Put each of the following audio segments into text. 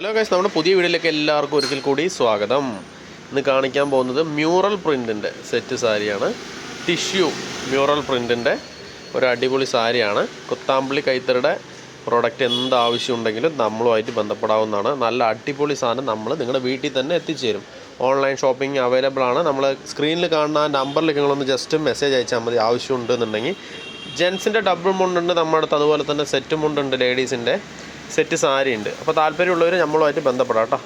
Hello guys നമ്മുടെ പുതിയ വീഡിയോയിലേക്ക് എല്ലാവർക്കും ഒരിക്കൽ കൂടി സ്വാഗതം. ഇന്ന് കാണിക്കാൻ പോകുന്നത് മ്യൂറൽ പ്രിന്റിന്റെ സെറ്റ് സാരിയാണ്. ടിഷ്യൂ മ്യൂറൽ പ്രിന്റിന്റെ ഒരു അടിപൊളി സാരിയാണ്. കുത്താമ്പള്ളി കൈത്തറിയുടെ പ്രോഡക്റ്റ് എന്ത് ആവശ്യമുണ്ടെങ്കിലും നമ്മളുമായിട്ട് ബന്ധപ്പെടാവുന്നതാണ്. നല്ല അടിപൊളി സാധനം നമ്മൾ നിങ്ങളുടെ വീട്ടിൽ തന്നെ എത്തിച്ചേരും. ഓൺലൈൻ ഷോപ്പിംഗ് അവൈലബിൾ ആണ്. നമ്മൾ സ്ക്രീനിൽ കാണുന്ന ആ നമ്പറിലേക്ക് നിങ്ങളൊന്ന് ജസ്റ്റ് മെസ്സേജ് അയച്ചാൽ മതി. ആവശ്യമുണ്ടെന്നുണ്ടെങ്കിൽ ജെൻസിന്റെ ഡബിൾ മുണ്ടുണ്ട് നമ്മുടെ അടുത്ത് അതുപോലെ തന്നെ സെറ്റ് മുണ്ടുണ്ട് ലേഡീസിന്റെ സെറ്റ് സാരി ഉണ്ട്. അപ്പോൾ താല്പര്യമുള്ളവർ നമ്മളുമായിട്ട് ബന്ധപ്പെടാം കേട്ടോ.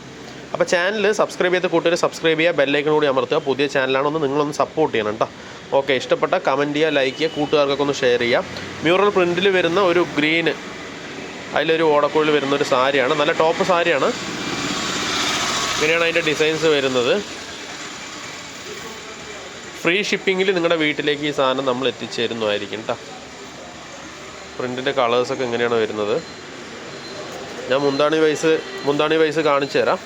അപ്പോൾ ചാനൽ സബ്സ്ക്രൈബ് ചെയ്ത കൂട്ടുകാർ സബ്സ്ക്രൈബ് ചെയ്യുക ബെല്ലൈക്കൺ കൂടി അമർത്തുക. പുതിയ ചാനലാണെന്ന് നിങ്ങളൊന്ന് സപ്പോർട്ട് ചെയ്യണം കേട്ടോ. ഓക്കെ ഇഷ്ടപ്പെട്ട കമന്റ് ചെയ്യുക ലൈക്ക് ചെയ്യുക കൂട്ടുകാർക്കൊക്കെ ഒന്ന് ഷെയർ ചെയ്യുക. മ്യൂറൽ പ്രിന്റിൽ വരുന്ന ഒരു ഗ്രീന് അതിലൊരു ഓടക്കുഴൽ വരുന്ന ഒരു സാരിയാണ്. നല്ല ടോപ്പ് സാരിയാണ്. ഇങ്ങനെയാണ് അതിന്റെ ഡിസൈൻസ് വരുന്നത്. ഫ്രീ ഷിപ്പിങ്ങിൽ നിങ്ങളുടെ വീട്ടിലേക്ക് ഈ സാധനം നമ്മൾ എത്തിച്ചേരുന്നതായിരിക്കും കേട്ടോ പ്രിന്റിന്റെ കളേഴ്സൊക്കെ എങ്ങനെയാണ് വരുന്നത്. ഞാൻ മുന്താണി വൈസ് മുന്താണി വൈസ് കാണിച്ചു തരാം.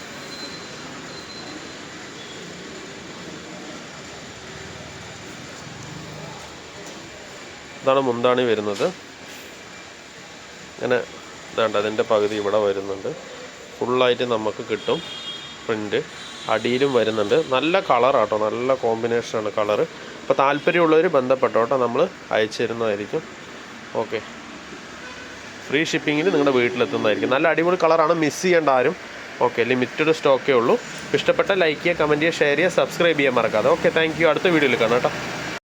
ഇതാണ് മുന്താണി വരുന്നത്. ഇങ്ങനെ ഇതാണ്ട് അതിന്റെ പകുതി ഇവിടെ വരുന്നുണ്ട്. ഫുള്ളായിട്ട് നമുക്ക് കിട്ടും പ്രിന്റ് അടിയിലും വരുന്നുണ്ട്. നല്ല കളറാട്ടോ നല്ല കോമ്പിനേഷനാണ് കളറ്. അപ്പോൾ താല്പര്യമുള്ളവർ ബന്ധപ്പെട്ടോട്ടോ നമ്മൾ അയച്ചു തരുന്നതായിരിക്കും. ഓക്കെ. ഫ്രീ ഷിപ്പിങ്ങിൽ നിങ്ങളുടെ വീട്ടിലെത്തുന്നതായിരിക്കും. നല്ല അടിപൊളി കളറാണ്. മിസ് ചെയ്യേണ്ട ആരും. ഓക്കെ ലിമിറ്റഡ് സ്റ്റോക്കേ ഉള്ളൂ. ഇഷ്ടപ്പെട്ട ലൈക്ക് ചെയ്യുക കമന്റ് ചെയ്യുക ഷെയർ ചെയ്യുക സബ്സ്ക്രൈബ് ചെയ്യാൻ മറക്കാതെ. ഓക്കെ താങ്ക് യു അടുത്ത വീഡിയോയിൽ കാണാം കേട്ടോ.